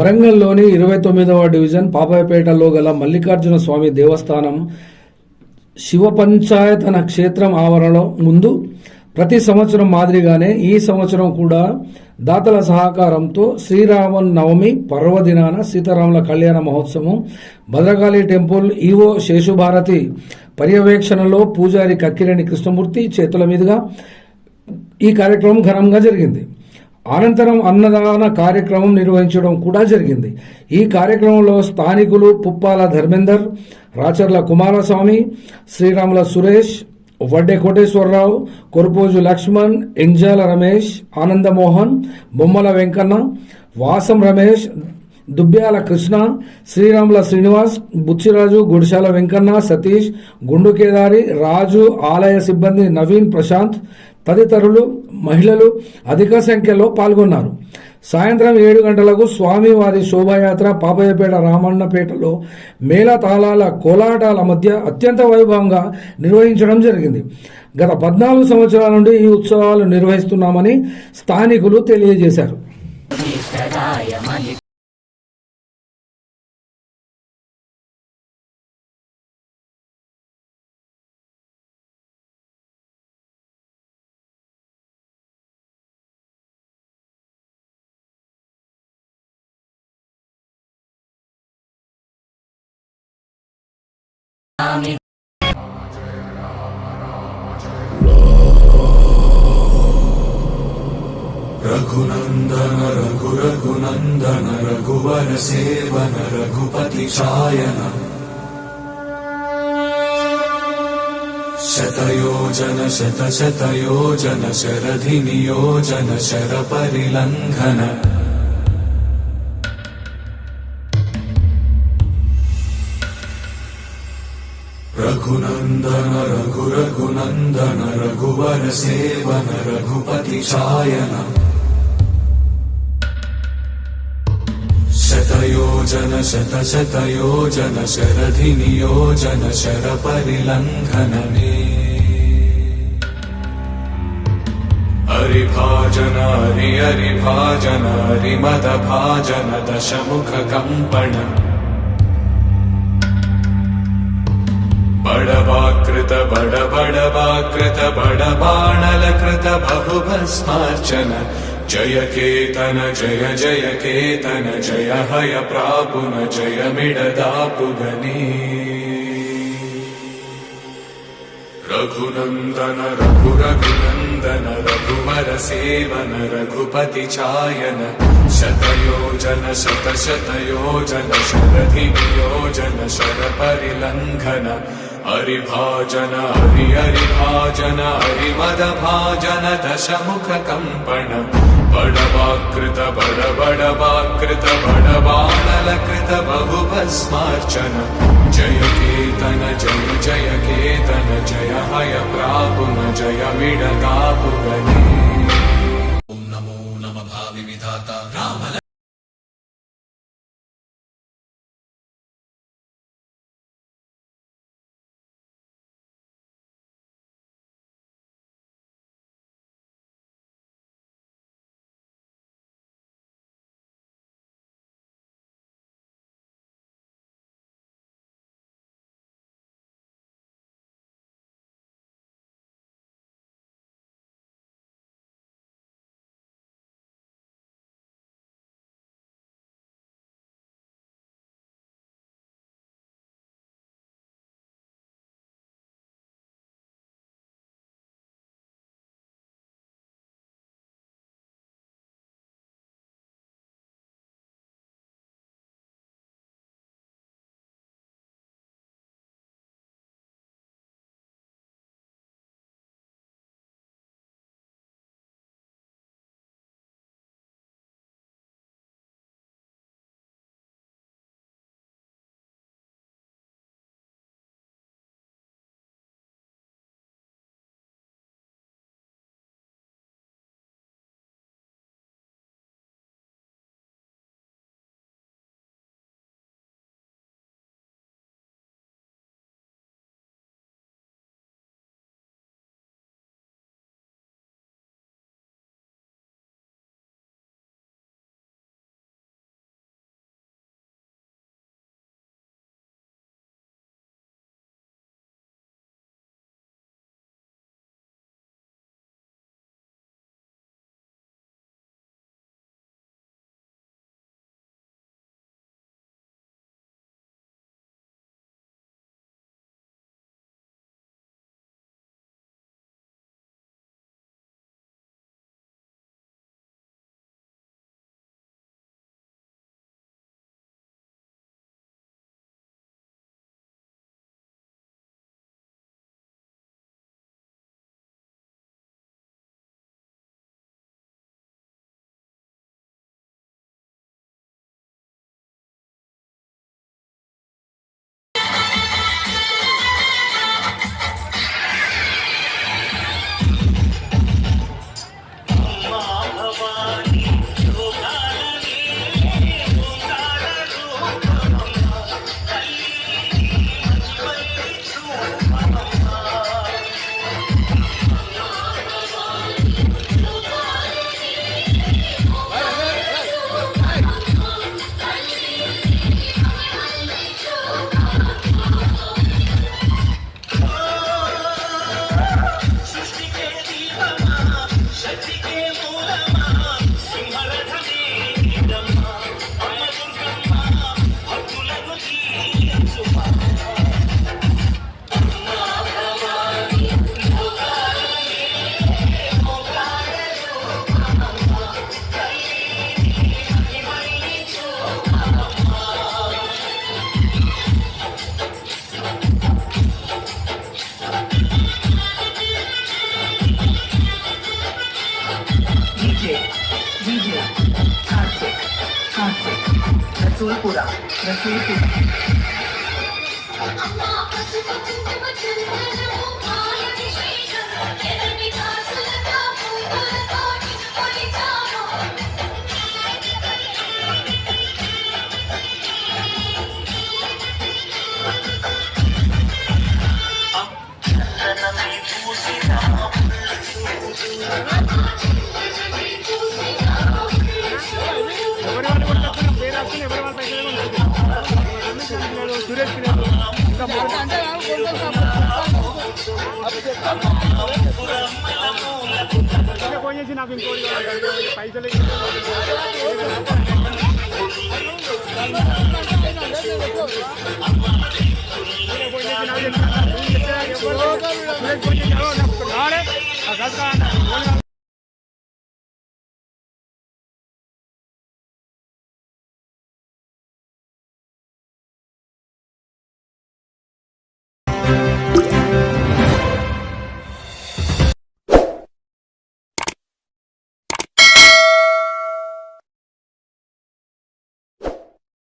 వరంగల్లోని ఇరవై తొమ్మిదవ డివిజన్ పాపాయపేటలో గల మల్లికార్జున స్వామి దేవస్థానం శివ పంచాయతన క్షేత్రం ఆవరణలో ముందు ప్రతి సంవత్సరం మాదిరిగానే ఈ సంవత్సరం కూడా దాతల సహకారంతో శ్రీరామ నవమి పర్వదినాన సీతారాముల కళ్యాణ మహోత్సవం భద్రకాళి టెంపుల్ ఈవో శేషుభారతి పర్యవేక్షణలో పూజారి కక్కిరేణి కృష్ణమూర్తి చేతుల మీదుగా ఈ కార్యక్రమం ఘనంగా జరిగింది. అనంతరం అన్నదాన కార్యక్రమం నిర్వహించడం కూడా జరిగింది. ఈ కార్యక్రమంలో స్థానికులు పుప్పాల ధర్మేందర్ రాచర్ల కుమారస్వామి శ్రీరాముల సురేష్ వడ్డే కోటేశ్వరరావు కొరుపోజు లక్ష్మణ్ ఎంజాల రమేష్ ఆనందమోహన్ బొమ్మల వెంకన్న వాసం రమేష్ దుబ్బ్యాల కృష్ణ శ్రీరాముల శ్రీనివాస్ బుచ్చిరాజు గుడిశాల వెంకన్న సతీష్ గుండు కేదారి రాజు ఆలయ సిబ్బంది నవీన్ ప్రశాంత్ తదితరులు మహిళలు అధిక సంఖ్యలో పాల్గొన్నారు. సాయంత్రం ఏడు గంటలకు స్వామివారి శోభాయాత్ర పాపయ్యపేట రామన్నపేటలో మేళ తాళాల కోలాటాల మధ్య అత్యంత వైభవంగా నిర్వహించడం జరిగింది. గత పద్నాలుగు సంవత్సరాల నుండి ఈ ఉత్సవాలు నిర్వహిస్తున్నామని స్థానికులు తెలియజేశారు. रघुनन्दन रघु रघुनन्दन रघुवर सेवन रघुपति चायन। शतयोजन शतशतयोजन शरधि नियोजन शरपरिलङ्घन रघुनन्दन रघु रघुनन्दन रघुवर सेवन रघुपति चायन। शतयोजन शतशतयोजन शरधि नियोजन शरपरिलङ्घन मे हरिभाजन हरि हरिभाजन हरिमदभाजन दशमुख బడబాకృత బడబడబాకృత బడబాణలకృత బహుభస్మార్చన. జయ కేతన జయ జయ కేతన జయ హయ ప్రాపున జయమిడదాపుగనే రఘునందన రఘు రఘునందన రఘువర సేవన రఘుపతి ఛాయన. శతయోజన శత శతయోజన శరధి వియోజన శర పరిలంఘన हरिभाजन हरि हरिभाजन हरिमदभाजन दशमुख कम्पण बडवाकृत बड बडवाकृत बडबाणलकृत बहुभस्मार्चन जय केतन जय जय केतन जय हय प्रापुन जय मिडदापुगने ॐ नमो नम भावि Видео. Тактик. Тактик. Расуйкура. Расуйкура. Allah, నాకు ఇంకోటి పైసలు ఎవరు